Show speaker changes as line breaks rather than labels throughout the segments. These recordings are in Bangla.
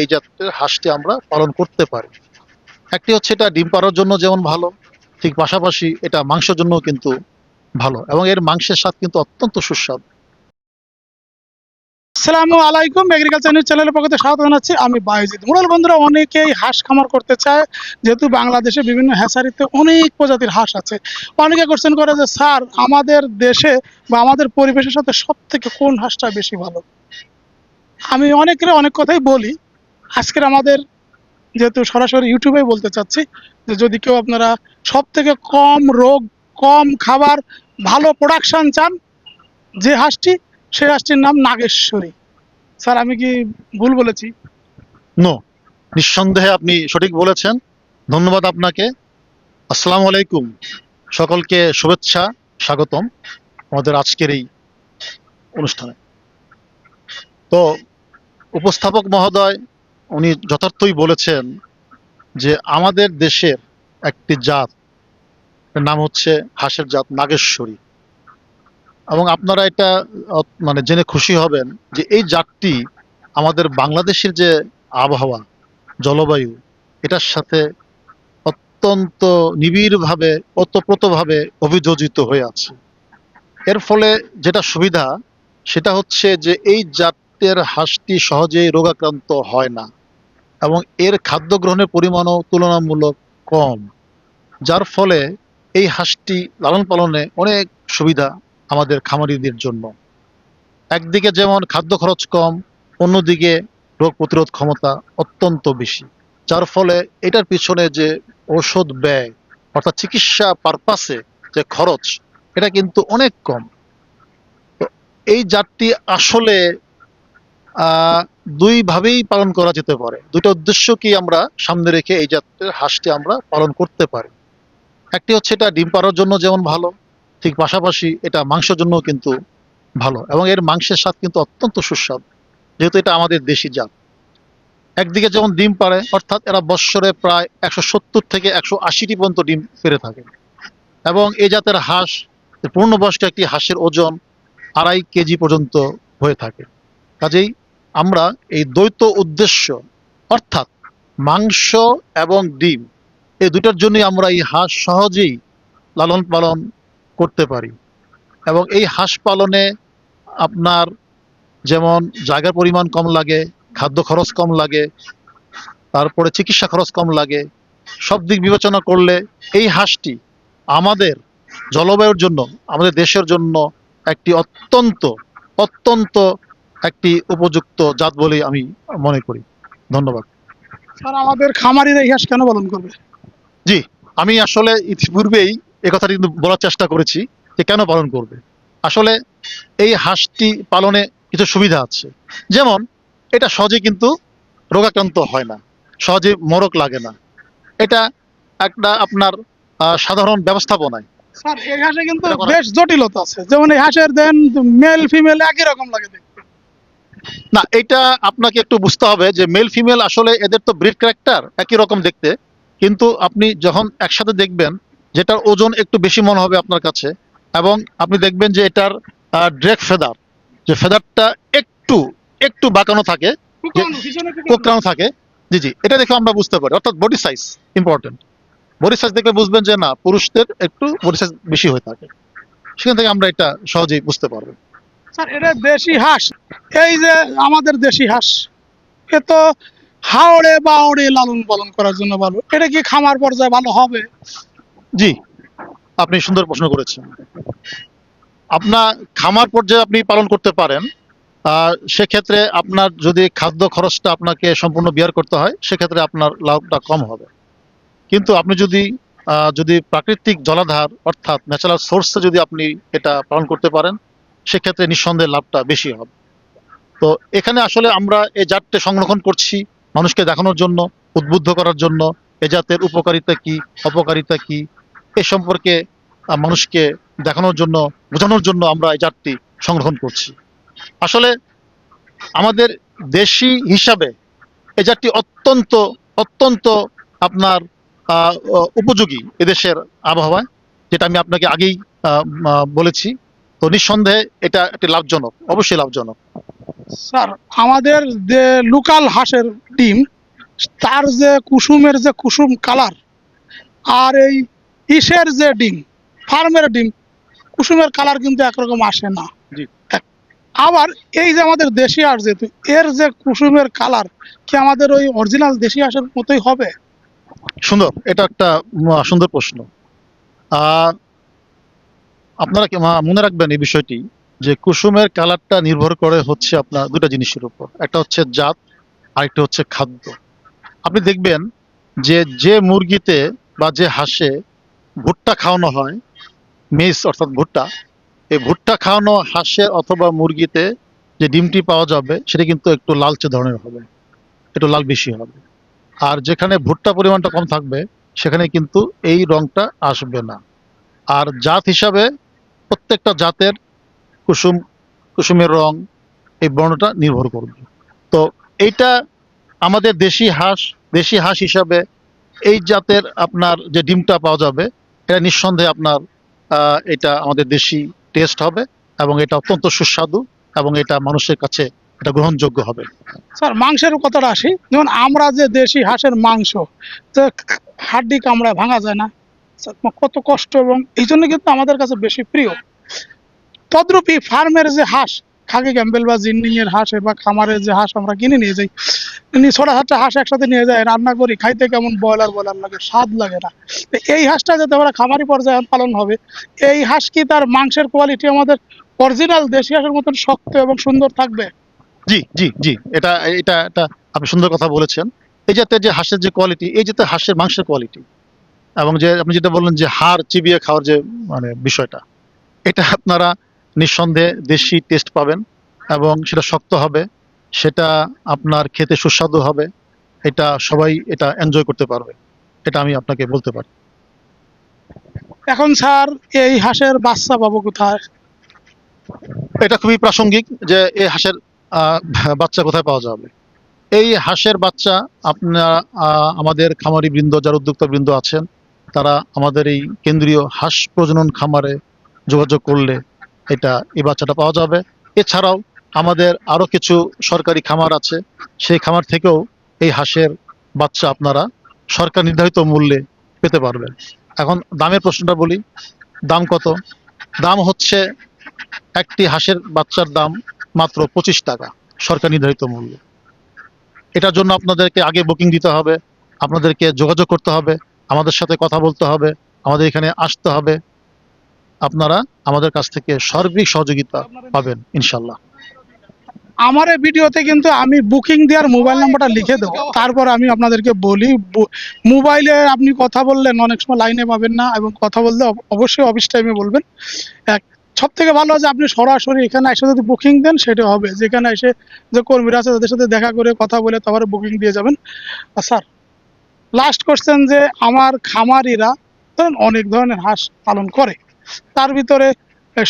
এই জাতের হাঁসটি আমরা পালন করতে পারি। একটি হচ্ছে এটা ডিম পাড়ার জন্য যেমন ভালো, ঠিক পাশাপাশি এটা মাংসের জন্য কিন্তু ভালো এবং এর মাংসের স্বাদ কিন্তু অত্যন্ত সুস্বাদু।
আলাইকুম এগ্রিকালচার নিউজ চ্যানেলের পক্ষ স্বাগত জানাচ্ছি। আমি বায়ুজিৎ মুরাল। বন্ধুরা, অনেকেই হাঁস খামার করতে চায়, যেহেতু বাংলাদেশে বিভিন্ন হ্যাসারিতে অনেক প্রজাতির হাঁস আছে। অনেকে কোশ্চেন করে যে, স্যার, আমাদের দেশে বা আমাদের পরিবেশের সাথে সব থেকে কোন হাঁসটা বেশি ভালো? আমি অনেকের অনেক কথাই বলি আজকের আমাদের যেহেতু সরাসরি ইউটিউবে বলতে চাচ্ছি, যে যদি কেউ আপনারা সব থেকে কম রোগ, কম খাবার, ভালো প্রোডাকশন চান, যে হাঁসটি সেই হাঁসটির নাম নাগেশ্বরী। স্যার, আমি কি ভুল বলেছি?
নো নিঃসন্দেহে আপনি সঠিক বলেছেন। ধন্যবাদ আপনাকে। আসসালামু আলাইকুম। সকলকে শুভেচ্ছা, স্বাগতম আমাদের আজকের এই অনুষ্ঠানে। তো, উপস্থাপক মহোদয় উনি যথার্থই বলেছেন যে আমাদের দেশের একটি জাত নাম হচ্ছে হাঁসের জাত নাগেশ্বরী। এবং আপনারা এটা মানে জেনে খুশি হবেন যে এই জাতটি আমাদের বাংলাদেশের যে আবহাওয়া, জলবায়ু, এটার সাথে অত্যন্ত নিবিড়ভাবে, ওতপ্রোতভাবে অভিযোজিত হয়ে আছে। এর ফলে যেটা সুবিধা, সেটা হচ্ছে যে এই জাতের হাঁসটি সহজেই রোগাক্রান্ত হয় না। এবং এর খাদ্য গ্রহণের পরিমাণও তুলনামূলক কম, যার ফলে এই হাঁসটি লালন পালনে অনেক সুবিধা আমাদের খামারিদের জন্য। একদিকে যেমন খাদ্য খরচ কম, অন্যদিকে রোগ প্রতিরোধ ক্ষমতা অত্যন্ত বেশি, যার ফলে এটার পিছনে যে ঔষধ ব্যয়, অর্থাৎ চিকিৎসা পারপাসে যে খরচ, এটা কিন্তু অনেক কম। এই জাতটি আসলে দুইভাবেই পালন করা যেতে পারে। দুটো উদ্দেশ্যকেই আমরা সামনে রেখে এই জাতের হাঁসটি আমরা পালন করতে পারি? একটি হচ্ছে এটা ডিম পাড়ার জন্য যেমন ভালো, ঠিক পাশাপাশি এটা মাংসের জন্য কিন্তু ভালো এবং এর মাংসের স্বাদ কিন্তু অত্যন্ত সুস্বাদু, যেহেতু এটা আমাদের দেশি জাত। একদিকে যেমন ডিম পাড়ে, অর্থাৎ এরা বৎসরে প্রায় একশো সত্তর থেকে একশো আশিটি পর্যন্ত ডিম পেরে থাকে এবং এই জাতের হাঁস পূর্ণবয়স্ক একটি হাঁসের ওজন আড়াই কেজি পর্যন্ত হয়ে থাকে। কাজেই আমরা এই দ্বৈত উদ্দেশ্য, অর্থাৎ মাংস এবং ডিম, এই দুটার জন্যই আমরা এই হাঁস সহজেই লালন পালন করতে পারি। এবং এই হাঁস পালনে আপনার যেমন জায়গার পরিমাণ কম লাগে, খাদ্য খরচ কম লাগে, তারপরে চিকিৎসা খরচ কম লাগে, সব দিক বিবেচনা করলে এই হাঁসটি আমাদের জলবায়ুর জন্য, আমাদের দেশের জন্য একটি অত্যন্ত অত্যন্ত একটি উপযুক্ত জাত বলে আমি মনে করি। ধন্যবাদ।
স্যার আমাদের খামারিরা এই হাঁস কেন পালন করবে?
জি আমি আসলে ইতিপূর্বেই এ কথাটি কিন্তু বলার চেষ্টা করেছি যে কেন পালন করবে। আসলে এই হাঁসটি পালনে কিছু সুবিধা আছে। যেমন এটা সহজে কিন্তু রোগাক্রান্ত হয় না সহজে মরক লাগে না। এটা একটা আপনার সাধারণ ব্যবস্থাপনায়।
স্যার এই হাঁসে কিন্তু বেশ জটিলতা আছে। যেমন এই হাঁসের দেন মেল ফিমেল একই রকম লাগে দেখতে।
না এটা আপনাকে একটু বুঝতে হবে যে মেল ফিমেল আসলে এদের তো ব্রিড ক্যারেক্টার একই রকম দেখতে। কিন্তু আপনি যখন একসাথে দেখবেন যেটার ওজন একটু বেশি মনে হবে আপনার কাছে এবং আপনি দেখবেন যে এটার ড্রেক ফেদার যে ফেদারটা একটু একটু বাঁকানো থাকে
কুকরানো।
কোকড়ানো থাকে। জি জি এটা দেখে আমরা বুঝতে পারি। অর্থাৎ body size important body size দেখলে বুঝবেন যে না পুরুষদের একটু বডি সাইজ বেশি হয়ে থাকে। সেখান থেকে আমরা এটা সহজেই বুঝতে পারব।
এটা দেশি হাঁস। এই যে আমাদের দেশি হাঁস, এ তো হাওড়ে লালন পালন করার জন্য ভালো। এটা কি খামার পর্যায়ে ভালো হবে?
জি, আপনি সুন্দর প্রশ্ন করেছেন। আপনার খামার পর্যায়ে আপনি পালন করতে পারেন সেক্ষেত্রে আপনার যদি খাদ্য খরচটা আপনাকে সম্পূর্ণ বিয়ার করতে হয়, সেক্ষেত্রে আপনার লাভটা কম হবে। কিন্তু আপনি যদি যদি প্রাকৃতিক জলাধার অর্থাৎ ন্যাচারাল সোর্সে যদি আপনি এটা পালন করতে পারেন সেক্ষেত্রে নিঃসন্দেহে লাভটা বেশি হবে। তো এখানে আসলে আমরা এই জাতটা সংরক্ষণ করছি, মানুষকে দেখানোর জন্য, উদ্বুদ্ধ করার জন্য, এ জাতের উপকারিতা কি, অপকারিতা কি, এ সম্পর্কে মানুষকে দেখানোর জন্য, বোঝানোর জন্য আমরা এই জাতটি সংরক্ষণ করছি। আসলে আমাদের দেশি হিসাবে এই জাতটি অত্যন্ত অত্যন্ত আপনার উপযোগী এদেশের আবহাওয়ায়, যেটা আমি আপনাকে আগেই বলেছি। তো নিঃসন্দেহে এটা একটি লাভজনক অবশ্যই লাভজনক।
স্যার আমাদের যে লোকাল হাঁসের ডিম তার যে কুসুমের যে কুসুম কালার আর এই ইসের যে ডিম ফার্মের ডিম কুসুমের কালার কিন্তু একরকম আসে না। আবার এই যে আমাদের দেশি হাঁস যেহেতু এর যে কুসুমের কালার কি আমাদের ওই অরিজিনাল দেশি হাঁসের মতোই হবে?
সুন্দর এটা একটা সুন্দর প্রশ্ন। আপনারা মনে রাখবেন এই বিষয়টি, যে কুসুমের কালারটা নির্ভর করে হচ্ছে আপনার দুটা জিনিসের উপর। একটা হচ্ছে জাত, আরেকটা হচ্ছে খাদ্য। আপনি দেখবেন যে যে মুরগিতে বা যে হাঁসে ভুট্টা খাওয়ানো হয় মেস অর্থাৎ ভুট্টা, এই ভুট্টা খাওয়ানো হাঁসের অথবা মুরগিতে যে ডিমটি পাওয়া যাবে, সেটা কিন্তু একটু লালচে ধরনের হবে, একটু লাল বেশি হবে। আর যেখানে ভুট্টা পরিমাণটা কম থাকবে, সেখানে কিন্তু এই রংটা আসবে না। আর জাত হিসাবে প্রত্যেকটা জাতের কুসুম, কুসুমের রং এই বর্ণটা নির্ভর করবে। তো এইটা আমাদের দেশি হাঁস দেশি হাঁস হিসাবে এই জাতের আপনার যে ডিমটা পাওয়া যাবে, এটা নিঃসন্দেহে আপনার এটা আমাদের দেশি টেস্ট হবে এবং এটা অত্যন্ত সুস্বাদু এবং এটা মানুষের কাছে এটা গ্রহণযোগ্য হবে।
স্যার, মাংসের কথাটা আসি। যেমন আমরা যে দেশি হাঁসের মাংস, তো হাড্ডি কামড়া ভাঙা যায় না। স্যার, কত কষ্ট এবং এই জন্য কিন্তু আমাদের কাছে বেশি প্রিয়। তদ্রূপই ফার্মের যে হাঁস খাকি ক্যাম্পেল বা জিন্ডিং এর হাঁস বা খামারের যে হাঁস আমরা কিনে নিয়ে যাই ছোট হাঁসটা হাঁস একসাথে নিয়ে যাই রান্না করি খাইতে কেমন ব্রয়লার ব্রয়লার লাগে স্বাদ লাগে না। এই হাঁসটা যাতে আমরা খামারি পর্যায়ে পালন হবে এই হাঁস কি তার মাংসের কোয়ালিটি আমাদের অরিজিনাল দেশি হাঁসের মতন শক্ত এবং সুন্দর থাকবে?
জি জি জি এটা এটা এটা আপনি সুন্দর কথা বলেছেন। এই যাতে যে হাঁসের যে কোয়ালিটি এই যাতে হাঁসের মাংসের কোয়ালিটি এবং যে আপনি যেটা বললেন যে হাড় চিবিয়ে খাওয়ার যে মানে বিষয়টা এটা আপনারা নিঃসন্দেহে দেশি টেস্ট পাবেন এবং সেটা শক্ত হবে সেটা আপনার খেতে সুস্বাদু হবে এটা সবাই এটা এনজয় করতে পারবে এটা আমি আপনাকে বলতে পারি।
এখন স্যার এই হাঁসের বাচ্চা পাবো কোথায়?
এটা খুবই প্রাসঙ্গিক যে এই হাঁসের আহ, বাচ্চা কোথায় পাওয়া যাবে। এই হাঁসের বাচ্চা আপনার আহ, আমাদের খামারি বৃন্দ যারা উদ্যোক্তা বৃন্দ আছেন তারা আমাদের এই কেন্দ্রীয় হাঁস প্রজনন খামারে যোগাযোগ করলে এটা এই বাচ্চাটা পাওয়া যাবে। এছাড়াও আমাদের আরও কিছু সরকারি খামার আছে, সেই খামার থেকেও এই হাঁসের বাচ্চা আপনারা সরকার নির্ধারিত মূল্যে পেতে পারবেন। এখন দামের প্রশ্নটা বলি, দাম কত? দাম হচ্ছে একটি হাঁসের বাচ্চার দাম মাত্র পঁচিশ টাকা সরকার নির্ধারিত মূল্য। এটার জন্য আপনাদেরকে আগে বুকিং দিতে হবে, আপনাদেরকে যোগাযোগ করতে হবে আমাদের সাথে কথা বলতে হবে, আমাদের এখানে আসতে হবে। আপনারা আমাদের কাছ থেকে সার্বিক সহযোগিতা পাবেন ইনশাল্লাহ
আমার এই ভিডিওতে কিন্তু আমি বুকিং দেওয়ার মোবাইল নাম্বারটা লিখে দেবো। তারপর আমি আপনাদেরকে বলি মোবাইলে আপনি কথা বললেন, অনেক সময় লাইনে পাবেন না এবং কথা বললে অবশ্যই অফিস টাইমে বলবেন। এক সব থেকে ভালো যে আপনি সরাসরি এখানে এসে যদি বুকিং দেন, সেটা হবে। যেখানে এসে যে কর্মীরা আছে, তাদের সাথে দেখা করে কথা বলে তারপরে বুকিং দিয়ে যাবেন। স্যার। লাস্ট কোশ্চেন যে আমার খামারিরা অনেক ধরনের হাঁস পালন করে। তার ভিতরে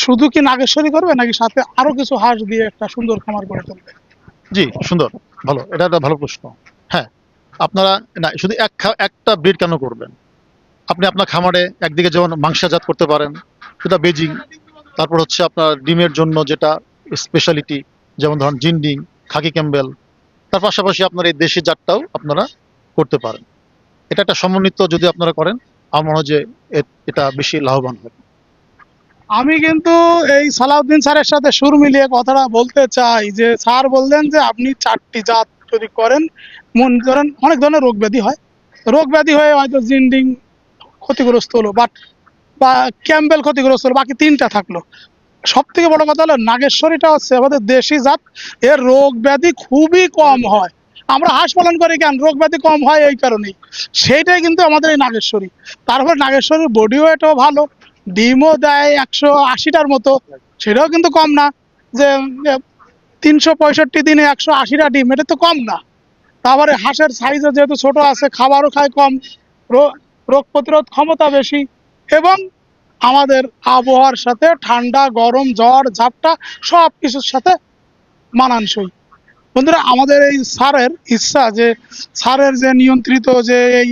শুধু কি নাগেশ্বরী করবে নাকি সাথে আরও কিছু হাঁস দিয়ে একটা সুন্দর খামার করে তুলবে?
জি, সুন্দর, ভালো, এটা একটা ভালো প্রশ্ন। হ্যাঁ আপনারা, না, শুধু এক একটা ব্রিড কেন করবেন? আপনি আপনার খামারে একদিকে যেমন মাংসজাত করতে পারেন, সেটা বেজিং, তারপর হচ্ছে আপনার ডিমের জন্য যেটা স্পেশালিটি যেমন ধরুন জিন্ডিং, খাকি ক্যাম্বেল, তার পাশাপাশি আপনার এই দেশি জাতটাও আপনারা করতে পারেন। এটা একটা সমন্বিত যদি আপনারা করেন, আমার মনে হয় যে এটা বেশি লাভবান হবে।
আমি কিন্তু এই সালাউদ্দিন স্যারের সাথে সুর মিলিয়ে কথাটা বলতে চাই যে, স্যার বললেন যে, আপনি চারটি জাত যদি করেন, মন ধরেন অনেক ধরনের রোগ ব্যাধি হয়। রোগ ব্যাধি হয়ে হয়তো জিন্ডিং ক্ষতিগ্রস্ত হলো বাট বা ক্যাম্বেল ক্ষতিগ্রস্ত হলো, বাকি তিনটা থাকল। সব থেকে বড় কথা হলো নাগেশ্বরীটা হচ্ছে আমাদের দেশি জাত, এর রোগ ব্যাধি খুবই কম হয়। আমরা হাঁস পালন করি কেন? রোগ ব্যাধি কম হয় এই কারণেই। সেইটাই কিন্তু আমাদের এই নাগেশ্বরী। তারপর নাগেশ্বরীর বডি ওয়েটও ভালো, ডিমও দেয় একশো আশিটার মতো। সেটাও কিন্তু কম না। যে তিনশো পঁয়ষট্টি দিনে একশো আশিটা ডিম, এটা তো কম না। তারপরে হাঁসের সাইজও যেহেতু ছোট আছে, খাবারও খায় কম রোগ প্রতিরোধ ক্ষমতা বেশি। এবং আমাদের আবহাওয়ার সাথে ঠান্ডা, গরম, জ্বর, ঝাপটা সব কিছুর সাথে মানানসই। বন্ধুরা, আমাদের এই স্যারের ইচ্ছা যে স্যারের যে নিয়ন্ত্রিত যে এই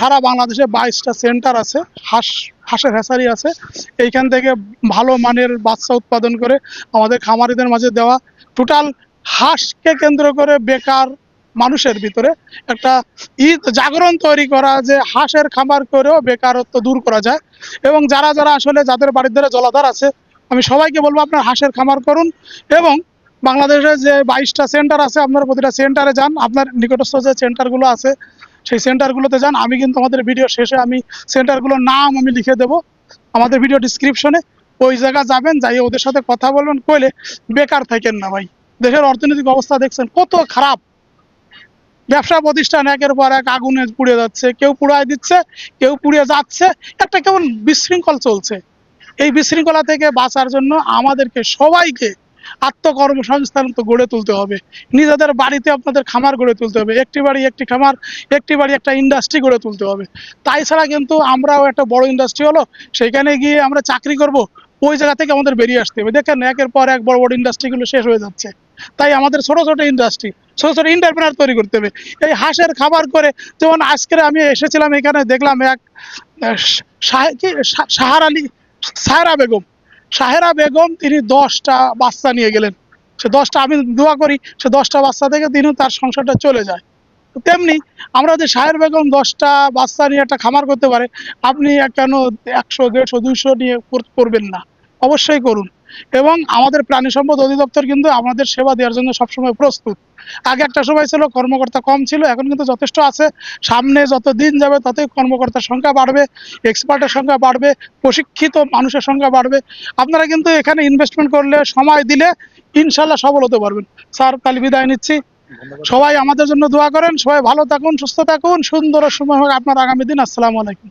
সারা বাংলাদেশে বাইশটা সেন্টার আছে, হাঁস, হাঁসের হ্যাসারি আছে, এইখান থেকে ভালো মানের বাচ্চা উৎপাদন করে আমাদের খামারিদের মাঝে দেওয়া টোটাল হাঁসকে কেন্দ্র করে বেকার মানুষের ভিতরে একটা ঈদ জাগরণ তৈরি করা, যে হাঁসের খামার করেও বেকারত্ব দূর করা যায়। এবং যারা যারা আসলে যাদের বাড়ির ধারে জলাধার আছে, আমি সবাইকে বলব আপনার হাঁসের খামার করুন এবং বাংলাদেশে যে বাইশটা সেন্টার আছে, আপনার প্রতিটা সেন্টারে যান। আপনার নিকটস্থ যে সেন্টারগুলো আছে, সেই সেন্টারগুলোতে যান। আমি কিন্তু আমাদের ভিডিও শেষে আমি সেন্টারগুলোর নাম আমি লিখে দেবো। আমাদের ভিডিও ডিসক্রিপশনে ওই জায়গা যাবেন যাই ওদের সাথে কথা বলবেন, কইলে বেকার থাকেন না ভাই। দেশের অর্থনৈতিক অবস্থা দেখছেন, কত খারাপ। ব্যবসা প্রতিষ্ঠান একের পর এক আগুনে পুড়ে যাচ্ছে। কেউ পুড়ায় দিচ্ছে, কেউ পুড়ে যাচ্ছে। একটা কেমন বিশৃঙ্খল চলছে। এই বিশৃঙ্খলা থেকে বাঁচার জন্য আমাদেরকে সবাইকে আত্মকর্মসংস্থান তো গড়ে তুলতে হবে। নিজেদের বাড়িতে আপনাদের খামার গড়ে তুলতে হবে। একটি বাড়ি একটি খামার, একটি বাড়ি একটা ইন্ডাস্ট্রি গড়ে তুলতে হবে। তাই ছাড়া কিন্তু আমরাও একটা বড় ইন্ডাস্ট্রি হলো সেখানে গিয়ে আমরা চাকরি করব, ওই জায়গা থেকে আমাদের বেরিয়ে আসতে হবে। দেখেন, একের পর এক বড় বড় ইন্ডাস্ট্রিগুলো শেষ হয়ে যাচ্ছে। তাই আমাদের ছোট ছোট ইন্ডাস্ট্রি ছোট ছোট ইন্টারপ্রেনার তৈরি করতে হবে। এই হাঁসের খাবার করে, যেমন আজকে আমি এসেছিলাম এখানে, দেখলাম এক সাহার আলী সাহেরা বেগম। সাহেরা বেগম, তিনি দশটা বাচ্চা নিয়ে গেলেন। সে দশটা, আমি দোয়া করি, সে দশটা বাচ্চা থেকে তিনি তার সংসারটা চলে যায়। তেমনি আমরা যে সাহের বেগম দশটা বাচ্চা নিয়ে একটা খামার করতে পারে, আপনি কেন একশো, দেড়শো, দুইশো নিয়ে করবেন না? অবশ্যই করুন। এবং আমাদের প্রাণী সম্পদ অধিদপ্তর কিন্তু আমাদের সেবা দেওয়ার জন্য সবসময় প্রস্তুত। আগে একটা সময় ছিল কর্মকর্তা কম ছিল এখন কিন্তু যথেষ্ট আছে। সামনে যত দিন যাবে ততই কর্মকর্তার সংখ্যা বাড়বে এক্সপার্টের সংখ্যা বাড়বে প্রশিক্ষিত মানুষের সংখ্যা বাড়বে। আপনারা কিন্তু এখানে ইনভেস্টমেন্ট করলে সময় দিলে ইনশাল্লাহ সফল হতে পারবেন। স্যার তাহলে বিদায় নিচ্ছি। সবাই আমাদের জন্য দোয়া করেন সবাই ভালো থাকুন সুস্থ থাকুন সুন্দর সময় হোক আপনার আগামী দিন। আসসালামু আলাইকুম।